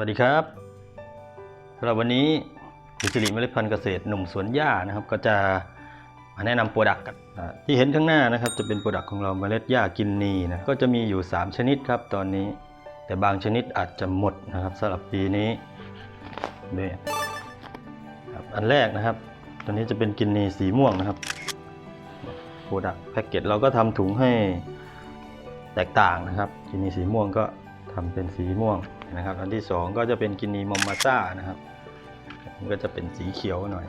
วัสดีครับสำหรับวันนี้ดิจิลิเมล็ดพันธุ์เกษตรหนุ่มสวนหญ้านะครับ ก็จะมาแนะนำโปรดักต์ที่เห็นข้างหน้านะครับ จะเป็นโปรดักต์ของเราเมล็ดหญ้ากินนีนะก็จะมีอยู่ 3 ชนิดครับตอนนี้ แต่บางชนิดอาจจะหมดนะครับสำหรับปีนี้นี่ครับอันแรกนะครับ ตัวนี้จะเป็นกินนีสีม่วงนะครับโปรดักต์แพ็กเกจเราก็ทำถุงให้แตกต่างนะครับ กินนีสีม่วงก็ทำเป็นสีม่วงนะครับ อันที่สองก็จะเป็นกินนีมอมมาซ่านะครับก็จะเป็นสีเขียวหน่อย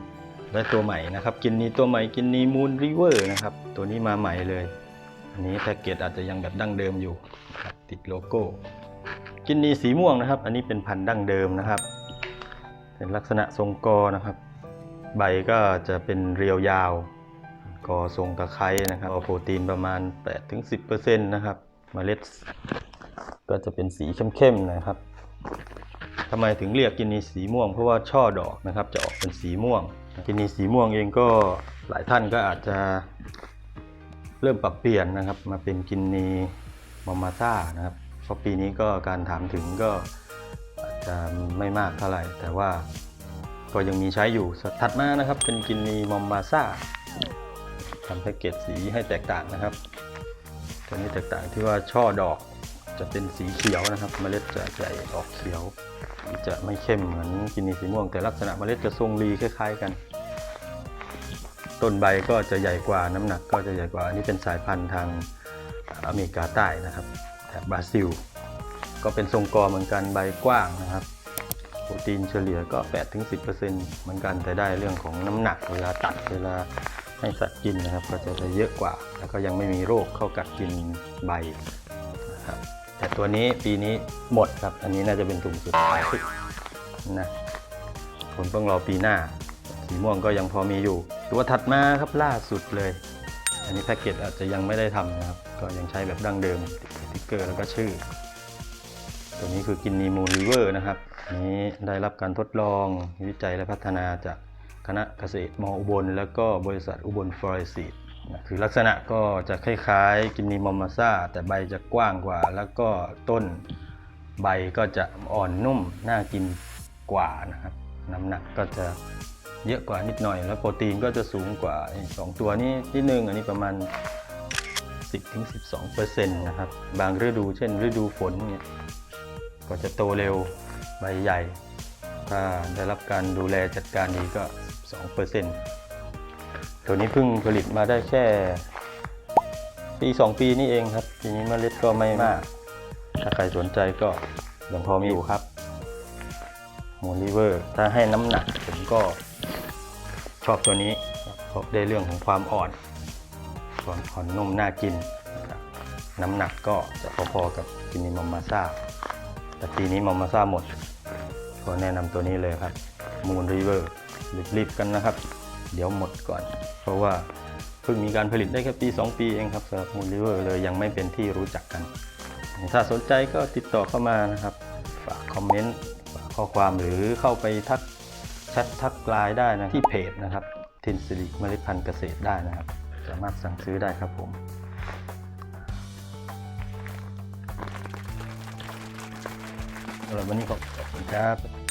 และตัวใหม่นะครับ กินนีตัวใหม่กินนีมูนริเวอร์นะครับ ตัวนี้มาใหม่เลย อันนี้แพ็กเกจอาจจะยังแบบดั้งเดิมอยู่ ติดโลโก้ กินนีสีม่วงนะครับ อันนี้เป็นพันธุ์ดั้งเดิมนะครับ เป็นลักษณะทรงกอนะครับ ใบก็จะเป็นเรียวยาวกอทรงตะไคร้นะครับโปรตีนประมาณ 8-10%นะครับเมล็ด ก็จะเป็นสีเข้มๆนะครับทำไมถึงเรียกกินนีสีม่วง เพราะว่าช่อดอกนะครับจะออกเป็นสีม่วง กินนีสีม่วงเองก็หลายท่านก็อาจจะเริ่มปรับเปลี่ยนนะครับ มาเป็นกินนีมอมมาซ่านะครับเพราะปีนี้ก็การถามถึงก็อาจจะไม่มากเท่าไหร่ แต่ว่าก็ยังมีใช้อยู่ถัดมานะครับ เป็นกินนีมอมมาซ่าทำแพ็กเกจสีให้แตกต่างนะครับตัวนี้แตกต่างที่ว่าช่อดอก จะเป็นสีเขียวนะครับ เมล็ดจะใหญ่ออกเขียว จะไม่เข้มเหมือนกินีสีม่วง แต่ลักษณะเมล็ดจะทรงรีคล้าย ๆ กัน ต้นใบก็จะใหญ่กว่าน้ำหนักก็จะใหญ่กว่าอันนี้เป็นสายพันธุ์ทางอเมริกาใต้นะครับแถบบราซิล ก็เป็นทรงกอเหมือนกันใบกว้างนะครับโปรตีนเฉลี่ยก็ 8-10%เหมือนกันแต่ได้เรื่องของน้ำหนักเวลาตัดเวลาให้สัตว์กินนะครับ ก็จะได้เยอะกว่า แล้วก็ยังไม่มีโรคเข้ากัดกินใบนะครับ แต่ตัวนี้ปีนี้หมดครับ อันนี้น่าจะเป็นถุงสุดท้ายนะผมต้องรอปีหน้า สีม่วงก็ยังพอมีอยู่ ตัวถัดมาครับล่าสุดเลย อันนี้แพ็กเกจอาจจะยังไม่ได้ทำนะครับ ก็ยังใช้แบบดั้งเดิมติดสติ๊กเกอร์แล้วก็ชื่อ ตัวนี้คือกินนีมูริเวอร์นะครับนนี้ได้รับการทดลองวิจัยและพัฒนาจากคณะเกษตรมอุบล แล้วก็บริษัทอุบลฟลอเรซีด คือลักษณะก็จะคล้ายๆกินนีมอมมาซาแต่ใบจะกว้างกว่า แล้วก็ต้นใบก็จะอ่อนนุ่มน่ากินกว่านะครับ น้ำหนักก็จะเยอะกว่านิดหน่อย แล้วโปรตีนก็จะสูงกว่าสองตัวนี้นิดนึงอันนี้ประมาณ 10-12%นะครับ บางฤดูเช่น ฤดูฝนเนี่ยก็จะโตเร็วใบใหญ่ ถ้าได้รับการดูแลจัดการดีก็ 2% ตัวนี้เพิ่งผลิตมาได้แค่ ปี 2 ปีนี่เองครับ ทีนี้เมล็ดก็ไม่มาก ถ้าใครสนใจก็ยังพอมีอยู่ครับโมลิเวอร์ถ้าให้น้ำหนักผมก็ชอบตัวนี้เพราะได้เรื่องของความอ่อนความอ่อนนุ่มน่ากิน น้ำหนักก็จะพอๆกับกินิมอมมาซาแต่ปีนี้มอมมาซาหมดก็แนะนำตัวนี้เลยครับ Moon River รีบๆกันนะครับ เดี๋ยวหมดก่อน เพราะว่าเพิ่งมีการผลิตได้แค่ปี 2 ปีเองครับสำหรับ Moon River เลยยังไม่เป็นที่รู้จักกัน ถ้าสนใจก็ติดต่อเข้ามานะครับ ฝากคอมเมนต์ฝากข้อความหรือเข้าไปทักแชททักไลน์ได้นะที่เพจนะครับทินสิริเมล็ดพันธุ์เกษตรได้นะครับ สามารถสั่งซื้อได้ครับผมสำหรับวันนี้ขอบคุณครับ